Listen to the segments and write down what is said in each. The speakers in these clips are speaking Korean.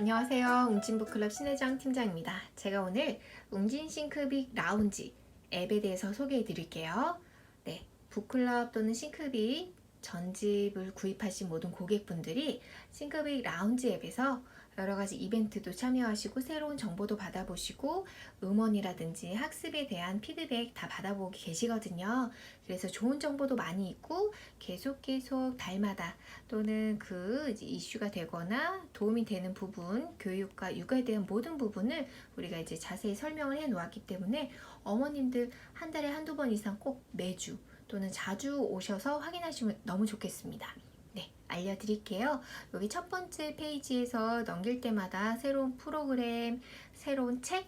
안녕하세요. 웅진북클럽 신혜정 팀장입니다. 제가 오늘 웅진 싱크빅 라운지 앱에 대해서 소개해 드릴게요. 네, 북클럽 또는 싱크빅 전집을 구입하신 모든 고객분들이 싱크빅 라운지 앱에서 여러 가지 이벤트도 참여하시고 새로운 정보도 받아보시고 음원이라든지 학습에 대한 피드백 다 받아보고 계시거든요. 그래서 좋은 정보도 많이 있고 계속 계속 달마다 또는 그 이슈가 되거나 도움이 되는 부분, 교육과 육아에 대한 모든 부분을 우리가 이제 자세히 설명을 해 놓았기 때문에 어머님들 한 달에 한두 번 이상 꼭 매주 또는 자주 오셔서 확인하시면 너무 좋겠습니다. 네, 알려드릴게요. 여기 첫 번째 페이지에서 넘길 때마다 새로운 프로그램, 새로운 책,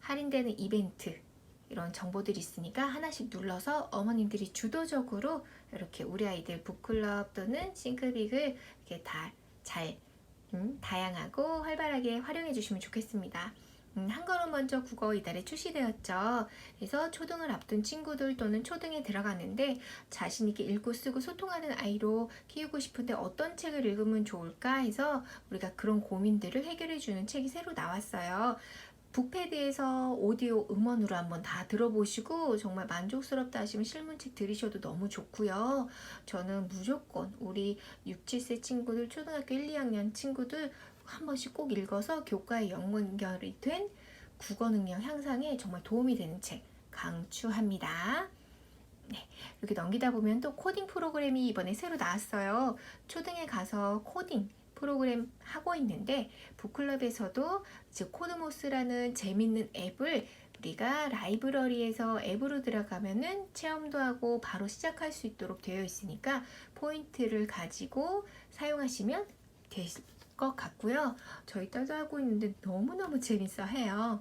할인되는 이벤트, 이런 정보들이 있으니까 하나씩 눌러서 어머님들이 주도적으로 이렇게 우리 아이들 북클럽 또는 싱크빅을 이렇게 다잘 음, 다양하고 활발하게 활용해 주시면 좋겠습니다. 음, 한 걸음 먼저 국어 이달에 출시되었죠. 그래서 초등을 앞둔 친구들 또는 초등에 들어가는데 자신 있게 읽고 쓰고 소통하는 아이로 키우고 싶은데 어떤 책을 읽으면 좋을까 해서 우리가 그런 고민들을 해결해 주는 책이 새로 나왔어요. 북패드에서 오디오 음원으로 한번 다 들어보시고 정말 만족스럽다 하시면 실문책 들으셔도 너무 좋고요. 저는 무조건 우리 6, 7세 친구들, 초등학교 1, 2학년 친구들 한 번씩 꼭 읽어서 교과에 연결이 된 국어 능력 향상에 정말 도움이 되는 책 강추합니다. 네, 이렇게 넘기다 보면 또 코딩 프로그램이 이번에 새로 나왔어요. 초등에 가서 코딩 프로그램 하고 있는데 북클럽에서도 즉 코드모스라는 재밌는 앱을 우리가 라이브러리에서 앱으로 들어가면은 체험도 하고 바로 시작할 수 있도록 되어 있으니까 포인트를 가지고 사용하시면 될 것 같고요. 저희 딸도 하고 있는데 너무너무 재밌어 해요.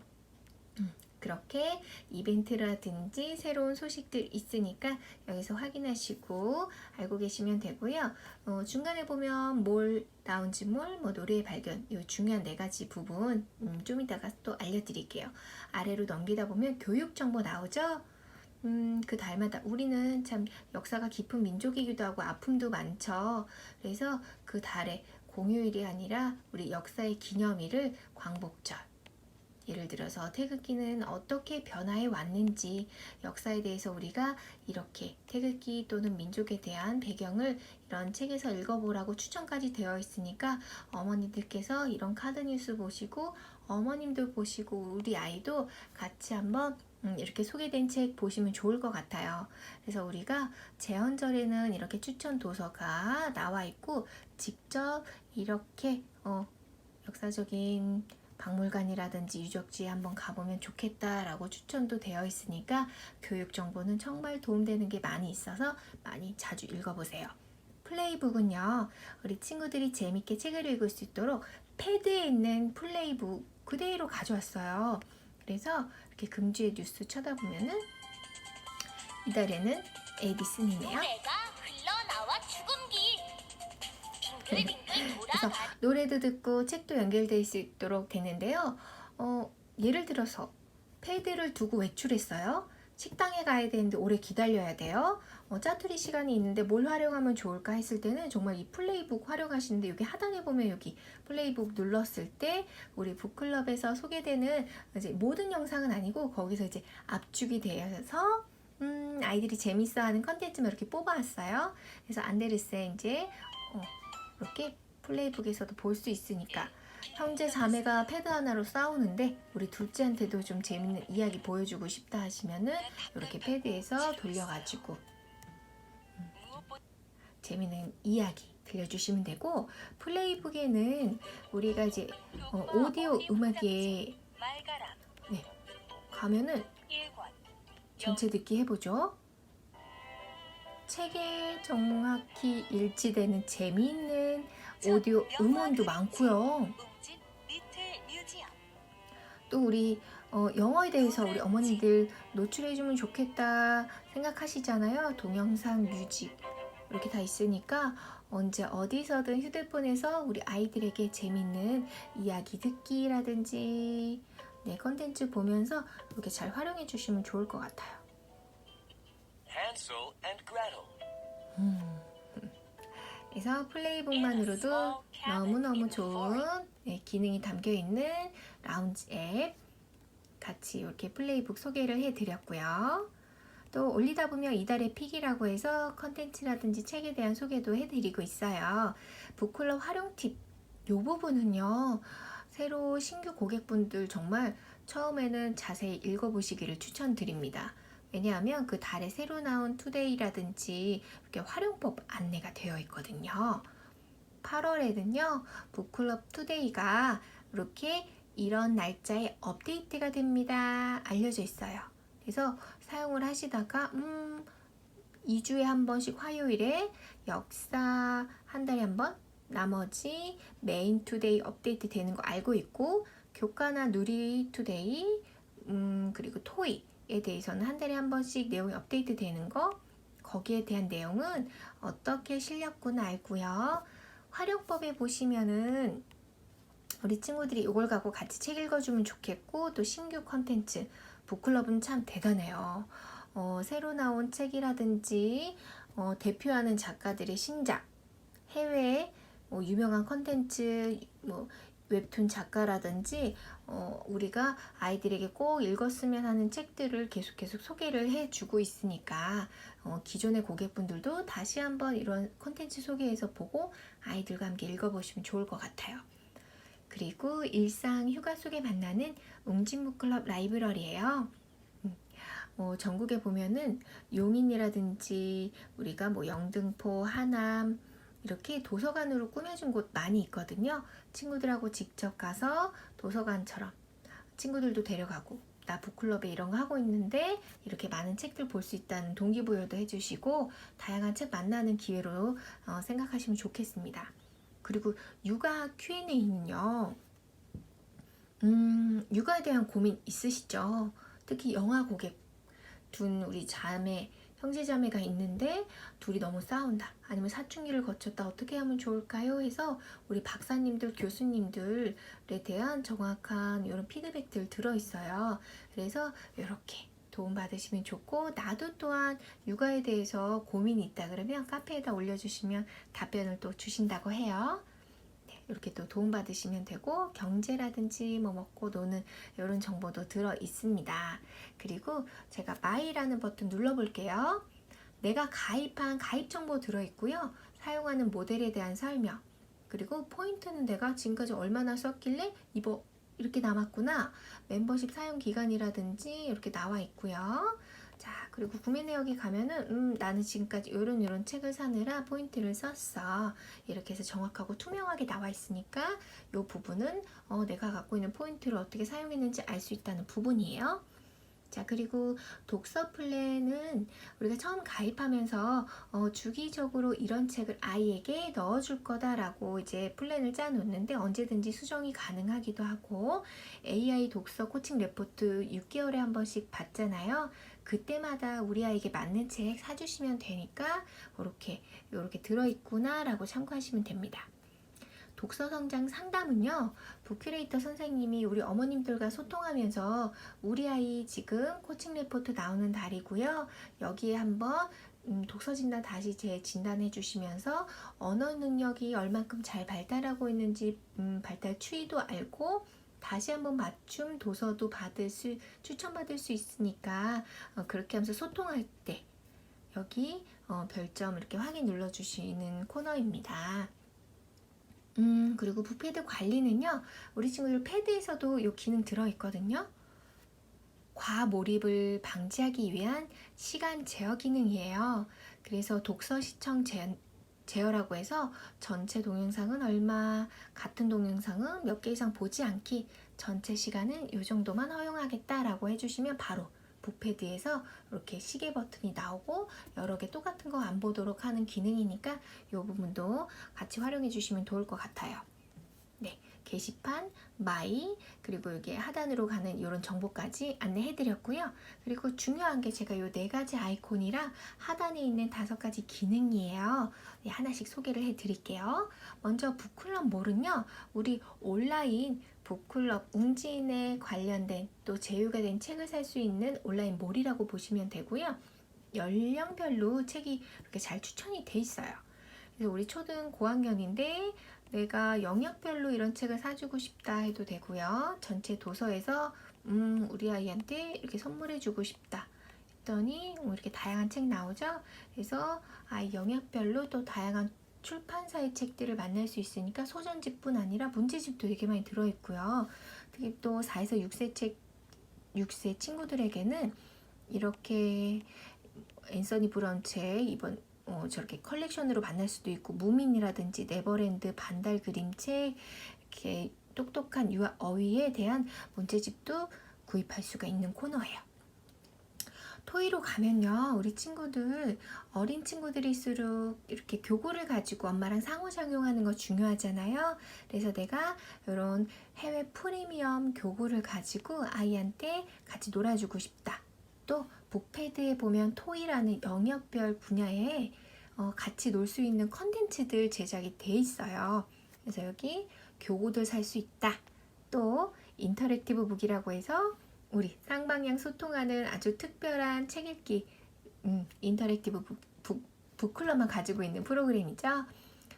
음, 그렇게 이벤트라든지 새로운 소식들 있으니까 여기서 확인하시고 알고 계시면 되고요. 어, 중간에 보면 뭘 나온지 뭘, 뭐 노래의 발견, 이 중요한 네 가지 부분 음, 좀 이따가 또 알려드릴게요. 아래로 넘기다 보면 교육 정보 나오죠. 음, 그 달마다 우리는 참 역사가 깊은 민족이기도 하고 아픔도 많죠. 그래서 그 달에 공휴일이 아니라 우리 역사의 기념일을 광복절. 예를 들어서 태극기는 어떻게 변화해 왔는지 역사에 대해서 우리가 이렇게 태극기 또는 민족에 대한 배경을 이런 책에서 읽어보라고 추천까지 되어 있으니까 어머니들께서 이런 카드 뉴스 보시고 어머님도 보시고 우리 아이도 같이 한번 음, 이렇게 소개된 책 보시면 좋을 것 같아요. 그래서 우리가 재헌절에는 이렇게 추천 도서가 나와 있고 직접 이렇게 어, 역사적인 박물관이라든지 유적지에 한번 가보면 좋겠다라고 추천도 되어 있으니까 교육 정보는 정말 도움되는 게 많이 있어서 많이 자주 읽어보세요. 플레이북은요, 우리 친구들이 재밌게 책을 읽을 수 있도록 패드에 있는 플레이북 그대로 가져왔어요. 그래서 이렇게 금주의 뉴스 쳐다보면은 이달에는 에디슨이네요. 빙글빙글 그래서 노래도 듣고 책도 연결될 수 있도록 되는데요. 어, 예를 들어서 패드를 두고 외출했어요. 식당에 가야 되는데 오래 기다려야 돼요. 어, 짜투리 시간이 있는데 뭘 활용하면 좋을까 했을 때는 정말 이 플레이북 활용하시는데 여기 하단에 보면 여기 플레이북 눌렀을 때 우리 북클럽에서 소개되는 이제 모든 영상은 아니고 거기서 이제 압축이 되어서 음, 아이들이 재밌어하는 컨텐츠만 이렇게 뽑아왔어요. 그래서 안데르센 이제 어, 이렇게 플레이북에서도 볼 수 있으니까 형제 자매가 패드 하나로 싸우는데 우리 둘째한테도 좀 재밌는 이야기 보여주고 싶다 하시면은 이렇게 패드에서 돌려가지고 음, 재밌는 이야기 들려주시면 되고 플레이북에는 우리가 이제 어, 오디오 음악에 네, 가면은 전체 듣기 해보죠. 책에 정확히 일치되는 재미있는 오디오 음원도 많고요. 또 우리 어, 영어에 대해서 우리 어머니들 노출해주면 좋겠다 생각하시잖아요. 동영상, 뮤직 이렇게 다 있으니까 언제 어디서든 휴대폰에서 우리 아이들에게 재밌는 이야기 듣기라든지 네 컨텐츠 보면서 이렇게 잘 활용해 주시면 좋을 것 같아요. Hansel and Gretel. 그래서 플레이북만으로도 너무너무 좋은 네, 기능이 담겨 있는 라운지 앱 같이 이렇게 플레이북 소개를 해드렸고요. 또 올리다 보면 이달의 픽이라고 해서 컨텐츠라든지 책에 대한 소개도 해드리고 있어요. 북클럽 활용 팁, 요 부분은요. 새로 신규 고객분들 정말 처음에는 자세히 읽어보시기를 추천드립니다. 왜냐하면 그 달에 새로 나온 투데이라든지 이렇게 활용법 안내가 되어 있거든요. 8월에는요, 북클럽 투데이가 이렇게 이런 날짜에 업데이트가 됩니다. 알려져 있어요. 그래서 사용을 하시다가, 음, 2주에 한 번씩 화요일에 역사 한 달에 한 번, 나머지 메인 투데이 업데이트 되는 거 알고 있고, 교과나 누리 투데이, 음, 그리고 토익 에 대해서는 한 달에 한 번씩 내용이 업데이트 되는 거, 거기에 대한 내용은 어떻게 실렸구나 알고요. 활용법에 보시면은 우리 친구들이 이걸 갖고 같이 책 읽어주면 좋겠고 또 신규 컨텐츠 북클럽은 참 대단해요. 어, 새로 나온 책이라든지 어, 대표하는 작가들의 신작, 해외 뭐 유명한 컨텐츠, 뭐 웹툰 작가라든지 어, 우리가 아이들에게 꼭 읽었으면 하는 책들을 계속 계속 소개를 해주고 있으니까 어, 기존의 고객분들도 다시 한번 이런 콘텐츠 소개해서 보고 아이들과 함께 읽어보시면 좋을 것 같아요. 그리고 일상 휴가 속에 만나는 웅진북클럽 라이브러리예요. 음, 어, 전국에 보면은 용인이라든지 우리가 뭐 영등포, 하남 이렇게 도서관으로 꾸며준 곳 많이 있거든요. 친구들하고 직접 가서 도서관처럼 친구들도 데려가고 나 북클럽에 이런 거 하고 있는데 이렇게 많은 책들 볼 수 있다는 동기부여도 해주시고 다양한 책 만나는 기회로 어, 생각하시면 좋겠습니다. 그리고 육아 Q&A는요. 음, 육아에 대한 고민 있으시죠? 특히 영아 고객 둔 우리 자매 형제 자매가 있는데 둘이 너무 싸운다. 아니면 사춘기를 거쳤다. 어떻게 하면 좋을까요? 해서 우리 박사님들 교수님들에 대한 정확한 이런 피드백들 들어 있어요. 그래서 이렇게 도움 받으시면 좋고 나도 또한 육아에 대해서 고민이 있다 그러면 카페에다 올려주시면 답변을 또 주신다고 해요. 네, 이렇게 또 도움 받으시면 되고 경제라든지 뭐 먹고 노는 이런 정보도 들어 있습니다. 그리고 제가 마이라는 버튼 눌러 볼게요. 내가 가입한 가입 정보 들어 있고요. 사용하는 모델에 대한 설명. 그리고 포인트는 내가 지금까지 얼마나 썼길래 이거 이렇게 남았구나. 멤버십 사용 기간이라든지 이렇게 나와 있고요. 자, 그리고 구매 내역에 가면은 음, 나는 지금까지 이런 이런 책을 사느라 포인트를 썼어. 이렇게 해서 정확하고 투명하게 나와 있으니까 이 부분은 어, 내가 갖고 있는 포인트를 어떻게 사용했는지 알 수 있다는 부분이에요. 자, 그리고 독서 플랜은 우리가 처음 가입하면서 어, 주기적으로 이런 책을 아이에게 넣어줄 거다라고 이제 플랜을 짜놓는데 언제든지 수정이 가능하기도 하고 AI 독서 코칭 레포트 6개월에 한 번씩 받잖아요. 그때마다 우리 아이에게 맞는 책 사주시면 되니까 이렇게 이렇게 들어있구나라고 참고하시면 됩니다. 독서 성장 상담은요, 부큐레이터 선생님이 우리 어머님들과 소통하면서 우리 아이 지금 코칭 레포트 나오는 달이고요. 여기에 한번 음, 독서 진단 다시 재진단해 주시면서 언어 능력이 얼만큼 잘 발달하고 있는지 음, 발달 추이도 알고 다시 한번 맞춤 도서도 받을 수 추천받을 수 있으니까 어, 그렇게 하면서 소통할 때 여기 어, 별점 이렇게 확인 눌러주시는 코너입니다. 음, 그리고 부패드 관리는요, 우리 친구들 패드에서도 이 기능 들어있거든요. 과몰입을 방지하기 위한 시간 제어 기능이에요. 그래서 독서 시청 제, 제어라고 해서 전체 동영상은 얼마, 같은 동영상은 몇 개 이상 보지 않기, 전체 시간은 이 정도만 허용하겠다라고 해주시면 바로 북패드에서 이렇게 시계 버튼이 나오고 여러 개 똑같은 거 안 보도록 하는 기능이니까 이 부분도 같이 활용해 주시면 좋을 것 같아요. 네, 게시판, 마이, 그리고 여기 하단으로 가는 이런 정보까지 안내해 드렸고요. 그리고 중요한 게 제가 이 네 가지 아이콘이랑 하단에 있는 다섯 가지 기능이에요. 네, 하나씩 소개를 해 드릴게요. 먼저 북클럽 몰은요, 우리 온라인 북클럽 웅진에 관련된 또 제휴가 된 책을 살 수 있는 온라인 몰이라고 보시면 되고요. 연령별로 책이 이렇게 잘 추천이 돼 있어요. 그래서 우리 초등 고학년인데 내가 영역별로 이런 책을 사주고 싶다 해도 되고요. 전체 도서에서 음, 우리 아이한테 이렇게 선물해 주고 싶다. 했더니 뭐 이렇게 다양한 책 나오죠. 그래서 아이 영역별로 또 다양한 출판사의 책들을 만날 수 있으니까 소전집뿐 아니라 문제집도 되게 많이 들어있고요. 특히 또 4에서 6세 책, 6세 친구들에게는 이렇게 앤서니 브라운 책 이번 어, 저렇게 컬렉션으로 만날 수도 있고 무민이라든지 네버랜드 반달 그림책 이렇게 똑똑한 유아 어휘에 대한 문제집도 구입할 수가 있는 코너예요. 토이로 가면요, 우리 친구들, 어린 친구들일수록 이렇게 교구를 가지고 엄마랑 상호작용하는 거 중요하잖아요. 그래서 내가 이런 해외 프리미엄 교구를 가지고 아이한테 같이 놀아주고 싶다. 또 북패드에 보면 토이라는 영역별 분야에 어, 같이 놀 수 있는 컨텐츠들 제작이 돼 있어요. 그래서 여기 교구도 살 수 있다. 또 인터랙티브 북이라고 해서 우리 쌍방향 소통하는 아주 특별한 책 읽기 음, 인터랙티브 북, 북, 북클럽만 가지고 있는 프로그램이죠.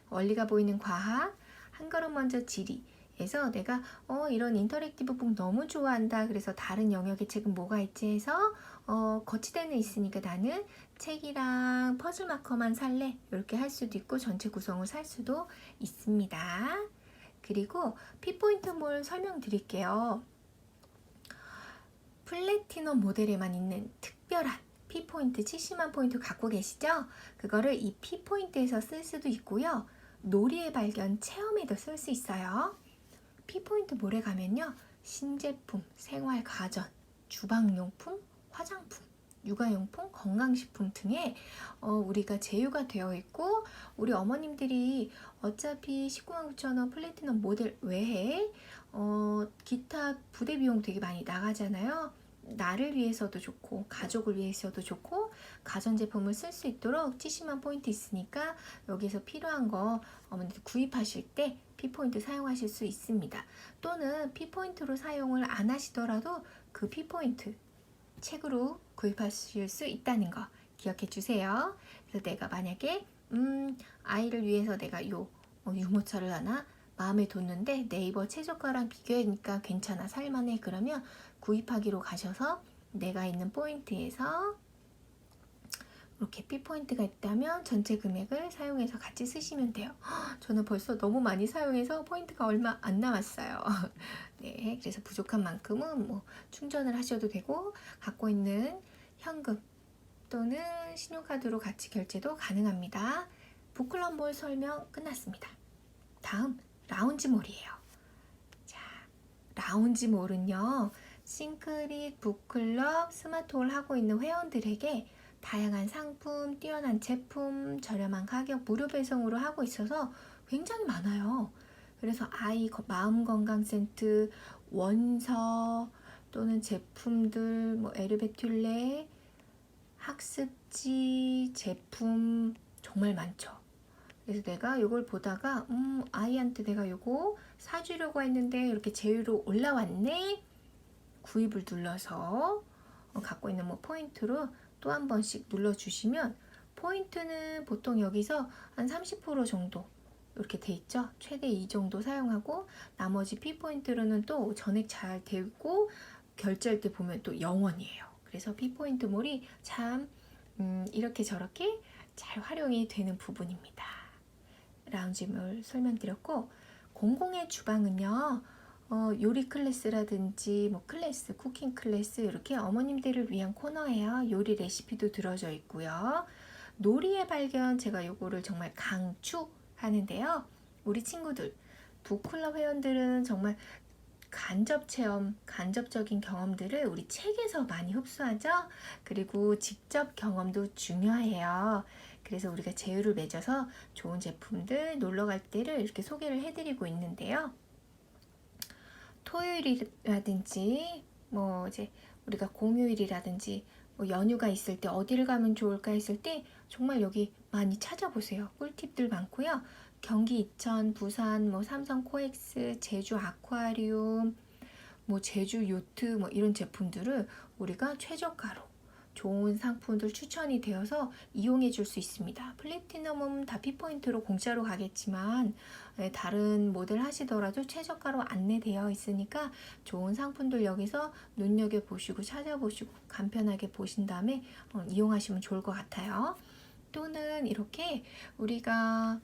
원리가 보이는 과학, 한 걸음 먼저 지리 에서 내가 어, 이런 인터랙티브 북 너무 좋아한다. 그래서 다른 영역의 책은 뭐가 있지 해서 어, 거치대는 있으니까 나는 책이랑 퍼즐 마커만 살래. 이렇게 할 수도 있고 전체 구성을 살 수도 있습니다. 그리고 피포인트 몰 설명드릴게요. 플래티넘 모델에만 있는 특별한 P포인트 70만 포인트 갖고 계시죠? 그거를 이 P포인트에서 쓸 수도 있고요. 놀이의 발견 체험에도 쓸 수 있어요. P포인트 몰에 가면요. 신제품, 생활 가전, 주방용품, 화장품, 육아용품, 건강식품 등에 어, 우리가 제휴가 되어 있고 우리 어머님들이 어차피 19만 9천 원 플래티넘 모델 외에 어, 기타 부대 비용 되게 많이 나가잖아요. 나를 위해서도 좋고 가족을 위해서도 좋고 가전제품을 쓸 수 있도록 70만 포인트 있으니까 여기서 필요한 거 어머니들 구입하실 때 P포인트 사용하실 수 있습니다. 또는 P포인트로 사용을 안 하시더라도 그 P포인트 책으로 구입하실 수 있다는 거 기억해 주세요. 그래서 내가 만약에 음, 아이를 위해서 내가 요 어, 유모차를 하나 마음에 뒀는데 네이버 최저가랑 비교하니까 괜찮아 살만해 그러면 구입하기로 가셔서 내가 있는 포인트에서 이렇게 P포인트가 있다면 전체 금액을 사용해서 같이 쓰시면 돼요. 헉, 저는 벌써 너무 많이 사용해서 포인트가 얼마 안 남았어요. 네, 그래서 부족한 만큼은 뭐 충전을 하셔도 되고 갖고 있는 현금 또는 신용카드로 같이 결제도 가능합니다. 북클럽몰 설명 끝났습니다. 다음 라운지몰이에요. 자, 라운지몰은요. 싱크릿 북클럽 스마트홀 하고 있는 회원들에게 다양한 상품, 뛰어난 제품, 저렴한 가격, 무료 배송으로 하고 있어서 굉장히 많아요. 그래서 아이 거- 마음 건강 세트, 원서 또는 제품들, 뭐 에르베툴레, 학습지, 제품 정말 많죠. 그래서 내가 이걸 보다가 음 아이한테 내가 이거 사주려고 했는데 이렇게 제휴로 올라왔네. 구입을 눌러서 어, 갖고 있는 뭐 포인트로 또 한 번씩 눌러주시면 포인트는 보통 여기서 한 30% 정도 이렇게 돼 있죠. 최대 이 정도 사용하고 나머지 P 포인트로는 또 전액 잘 되고 결제할 때 보면 또 0원이에요. 그래서 P 포인트 몰이 참 음, 이렇게 저렇게 잘 활용이 되는 부분입니다. 라운지몰 설명드렸고 공공의 주방은요. 어, 요리 클래스라든지 뭐 클래스, 쿠킹 클래스 이렇게 어머님들을 위한 코너예요. 요리 레시피도 들어져 있고요. 놀이의 발견 제가 요거를 정말 강추하는데요. 우리 친구들 북클럽 회원들은 정말 간접 체험, 간접적인 경험들을 우리 책에서 많이 흡수하죠. 그리고 직접 경험도 중요해요. 그래서 우리가 제휴를 맺어서 좋은 제품들 놀러 갈 때를 이렇게 소개를 해드리고 있는데요. 토요일이라든지 뭐 이제 우리가 공휴일이라든지 뭐 연휴가 있을 때 어디를 가면 좋을까 했을 때 정말 여기 많이 찾아보세요. 꿀팁들 많고요. 경기 이천, 부산, 뭐 삼성 코엑스, 제주 아쿠아리움, 뭐 제주 요트 뭐 이런 제품들을 우리가 최저가로 좋은 상품들 추천이 되어서 이용해 줄 수 있습니다. 플래티넘은 다 피 포인트로 공짜로 가겠지만 네, 다른 모델 하시더라도 최저가로 안내되어 있으니까 좋은 상품들 여기서 눈여겨 보시고 찾아보시고 간편하게 보신 다음에 어, 이용하시면 좋을 것 같아요. 또는 이렇게 우리가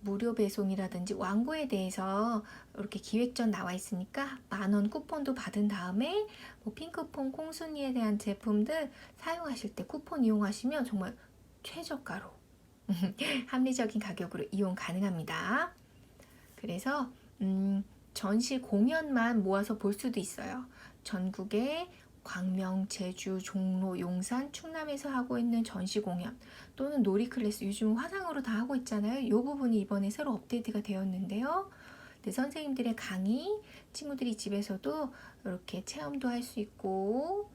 무료 배송이라든지 왕고에 대해서 이렇게 기획전 나와 있으니까 만원 쿠폰도 받은 다음에 뭐 핑크퐁, 콩순이에 대한 제품들 사용하실 때 쿠폰 이용하시면 정말 최저가로 합리적인 가격으로 이용 가능합니다. 그래서 음, 전시 공연만 모아서 볼 수도 있어요. 전국에 광명, 제주, 종로, 용산, 충남에서 하고 있는 전시 공연 또는 놀이 클래스 요즘 화상으로 다 하고 있잖아요. 이 부분이 이번에 새로 업데이트가 되었는데요. 네, 선생님들의 강의, 친구들이 집에서도 이렇게 체험도 할 수 있고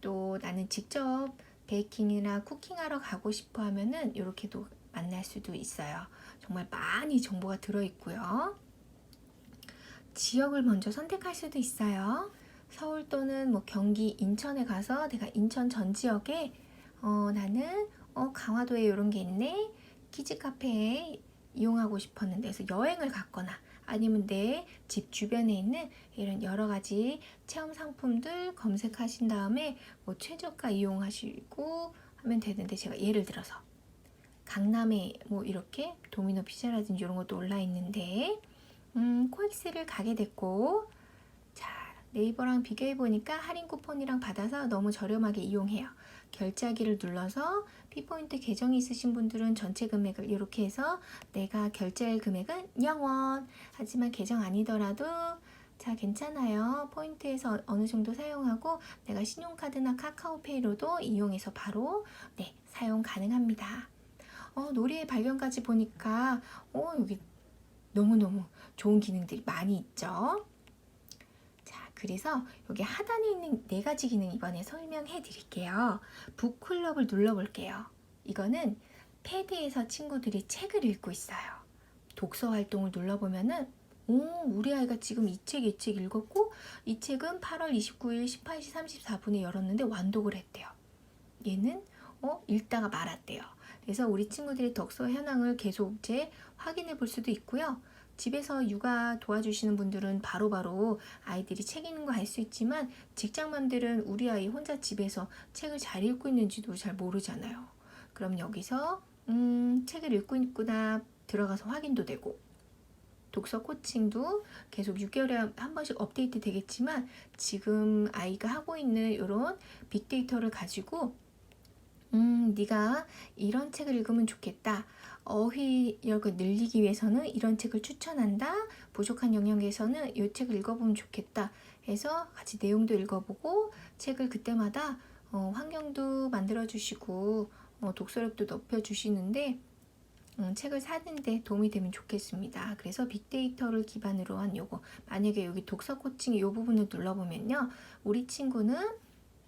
또 나는 직접 베이킹이나 쿠킹하러 가고 싶어 하면은 이렇게도 만날 수도 있어요. 정말 많이 정보가 들어 있고요. 지역을 먼저 선택할 수도 있어요. 서울 또는 뭐 경기, 인천에 가서 내가 인천 전 지역에 어, 나는 어, 강화도에 이런 게 있네. 키즈 카페에 이용하고 싶었는데 그래서 여행을 갔거나 아니면 내 집 주변에 있는 이런 여러 가지 체험 상품들 검색하신 다음에 뭐 최저가 이용하시고 하면 되는데 제가 예를 들어서 강남에 뭐 이렇게 도미노 피자라든지 이런 것도 올라 있는데 음, 코엑스를 가게 됐고 자 네이버랑 비교해 보니까 할인 쿠폰이랑 받아서 너무 저렴하게 이용해요. 결제하기를 눌러서 피포인트 계정이 있으신 분들은 전체 금액을 이렇게 해서 내가 결제할 금액은 0원. 하지만 계정 아니더라도 자 괜찮아요. 포인트에서 어느 정도 사용하고 내가 신용카드나 카카오페이로도 이용해서 바로 네 사용 가능합니다. 어 놀이의 발견까지 보니까 어 여기 너무너무 좋은 기능들이 많이 있죠. 자 그래서 여기 하단에 있는 네 가지 기능 이번에 설명해 드릴게요 북클럽을 눌러볼게요. 이거는 패드에서 친구들이 책을 읽고 있어요. 독서 활동을 눌러보면은 오, 우리 아이가 지금 이 책, 이 책 읽었고 이 책은 8월 29일 18시 34분에 열었는데 완독을 했대요. 얘는 어, 읽다가 말았대요. 그래서 우리 친구들의 독서 현황을 계속 이제 확인해 볼 수도 있고요. 집에서 육아 도와주시는 분들은 바로 바로 아이들이 책 읽는 거 알 수 있지만 직장맘들은 우리 아이 혼자 집에서 책을 잘 읽고 있는지도 잘 모르잖아요. 그럼 여기서 음, 책을 읽고 있구나 들어가서 확인도 되고 독서 코칭도 계속 6개월에 한 번씩 업데이트 되겠지만 지금 아이가 하고 있는 이런 빅데이터를 가지고 음, 네가 이런 책을 읽으면 좋겠다. 어휘력을 늘리기 위해서는 이런 책을 추천한다. 부족한 영역에서는 이 책을 읽어보면 좋겠다. 해서 같이 내용도 읽어보고 책을 그때마다 어, 환경도 만들어주시고 어, 독서력도 높여주시는데 음, 책을 사는데 도움이 되면 좋겠습니다. 그래서 빅데이터를 기반으로 한 요거 만약에 여기 독서 코칭 이 부분을 눌러보면요. 우리 친구는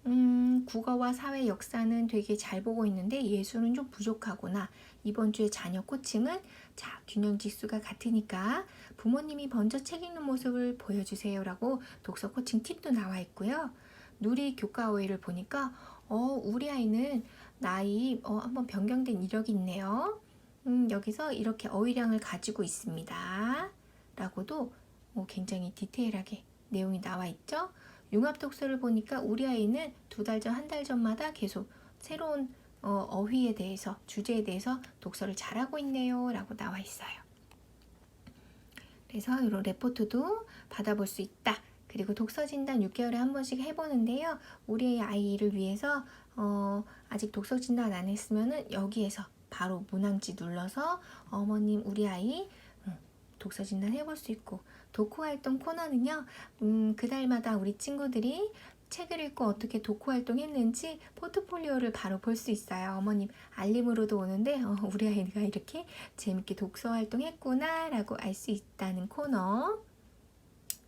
음, 국어와 사회 역사는 되게 잘 보고 있는데 예술은 좀 부족하구나. 이번 주에 자녀 코칭은 자, 균형 지수가 같으니까 부모님이 먼저 책 읽는 모습을 보여주세요라고 독서 코칭 팁도 나와 있고요. 누리 교과 어휘를 보니까 어, 우리 아이는 나이 어, 한번 변경된 이력이 있네요. 음, 여기서 이렇게 어휘량을 가지고 있습니다. 라고도 어, 굉장히 디테일하게 내용이 나와 있죠. 융합 독서를 보니까 우리 아이는 두 달 전, 한 달 전마다 계속 새로운 어, 어휘에 대해서, 주제에 대해서 독서를 잘하고 있네요. 라고 나와 있어요. 그래서 이런 레포트도 받아볼 수 있다. 그리고 독서 진단 6개월에 한 번씩 해보는데요. 우리 아이를 위해서 어, 아직 독서 진단 안 했으면은 여기에서 바로 문항지 눌러서 어머님 우리 아이 음, 독서 진단 해볼 수 있고 독후 활동 코너는요. 음, 그달마다 우리 친구들이 책을 읽고 어떻게 독후 활동했는지 포트폴리오를 바로 볼 수 있어요. 어머님 알림으로도 오는데 어, 우리 아이가 이렇게 재밌게 독서 활동했구나라고 알 수 있다는 코너.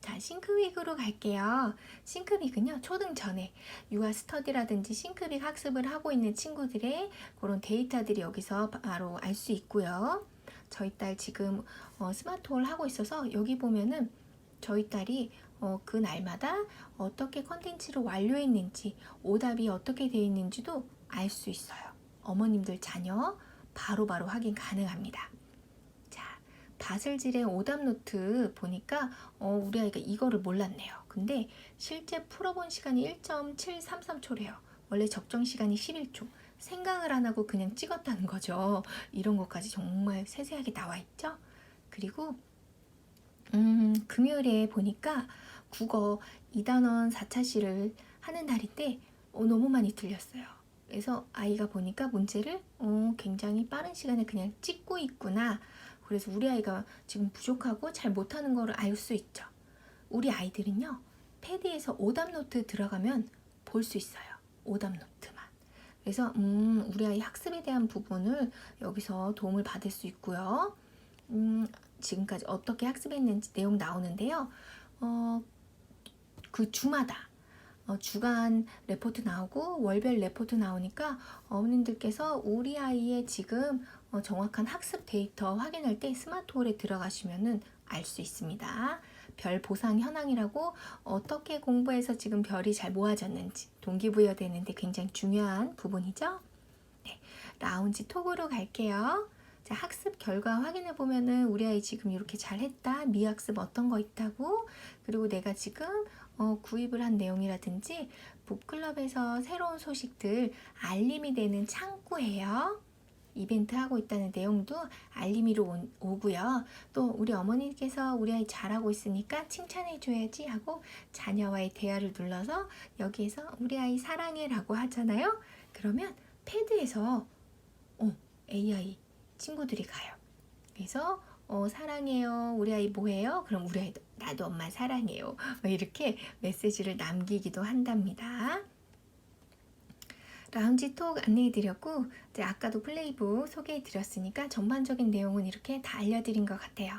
자, 싱크빅으로 갈게요. 싱크빅은요, 초등 전에 유아 스터디라든지 싱크빅 학습을 하고 있는 친구들의 그런 데이터들이 여기서 바로 알 수 있고요. 저희 딸 지금 어, 스마트홀 하고 있어서 여기 보면은 저희 딸이 어, 그 날마다 어떻게 컨텐츠를 완료했는지 오답이 어떻게 되어 있는지도 알 수 있어요. 어머님들 자녀 바로바로 확인 가능합니다. 자, 바슬질의 오답 노트 보니까 어, 우리 아이가 이거를 몰랐네요. 근데 실제 풀어본 시간이 1.733초래요. 원래 적정 시간이 11초. 생각을 안 하고 그냥 찍었다는 거죠. 이런 것까지 정말 세세하게 나와 있죠. 그리고 음, 금요일에 보니까 국어 2단원 4차 시를 하는 날인데 어, 너무 많이 틀렸어요. 그래서 아이가 보니까 문제를 어, 굉장히 빠른 시간에 그냥 찍고 있구나. 그래서 우리 아이가 지금 부족하고 잘 못하는 거를 알 수 있죠. 우리 아이들은요, 패드에서 오답 노트 들어가면 볼 수 있어요. 오답 노트만. 그래서 음, 우리 아이 학습에 대한 부분을 여기서 도움을 받을 수 있고요. 음, 지금까지 어떻게 학습했는지 내용 나오는데요. 어, 그 주마다 어, 주간 레포트 나오고 월별 레포트 나오니까 어머님들께서 우리 아이의 지금 어, 정확한 학습 데이터 확인할 때 스마트홀에 들어가시면은 알 수 있습니다. 별 보상 현황이라고 어떻게 공부해서 지금 별이 잘 모아졌는지 동기부여 되는데 굉장히 중요한 부분이죠. 네, 라운지 톡으로 갈게요. 자, 학습 결과 확인해 보면은 우리 아이 지금 이렇게 잘했다. 미학습 어떤 거 있다고. 그리고 내가 지금 어, 구입을 한 내용이라든지 북클럽에서 새로운 소식들 알림이 되는 창구예요. 이벤트 하고 있다는 내용도 알림이로 온- 오고요. 또 우리 어머니께서 우리 아이 잘하고 있으니까 칭찬해 줘야지 하고 자녀와의 대화를 눌러서 여기에서 우리 아이 사랑해라고 하잖아요. 그러면 패드에서 어, AI 친구들이 가요. 그래서 어, 사랑해요. 우리 아이 뭐해요? 그럼 우리 아이도 나도 엄마 사랑해요. 뭐 이렇게 메시지를 남기기도 한답니다. 라운지 톡 안내해드렸고 이제 아까도 플레이북 소개해드렸으니까 전반적인 내용은 이렇게 다 알려드린 것 같아요.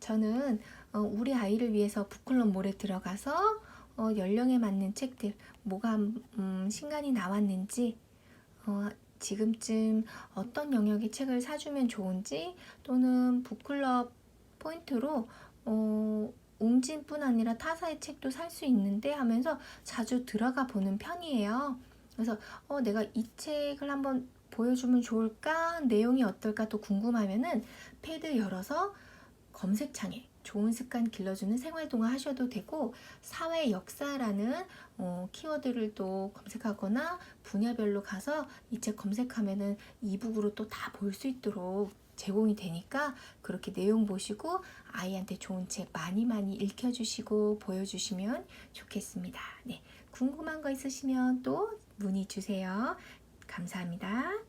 저는 어, 우리 아이를 위해서 북클럽 몰에 들어가서 어, 연령에 맞는 책들 뭐가 음, 신간이 나왔는지 어, 지금쯤 어떤 영역의 책을 사주면 좋은지 또는 북클럽 포인트로 어, 웅진뿐 아니라 타사의 책도 살 수 있는데 하면서 자주 들어가 보는 편이에요. 그래서 어, 내가 이 책을 한번 보여주면 좋을까? 내용이 어떨까? 또 궁금하면은 패드 열어서 검색창에 좋은 습관 길러주는 생활동화 하셔도 되고 사회 역사라는 어, 키워드를 또 검색하거나 분야별로 가서 이 책 검색하면은 이북으로 또 다 볼 수 있도록 제공이 되니까 그렇게 내용 보시고 아이한테 좋은 책 많이 많이 읽혀주시고 보여주시면 좋겠습니다. 네, 궁금한 거 있으시면 또 문의 주세요. 감사합니다.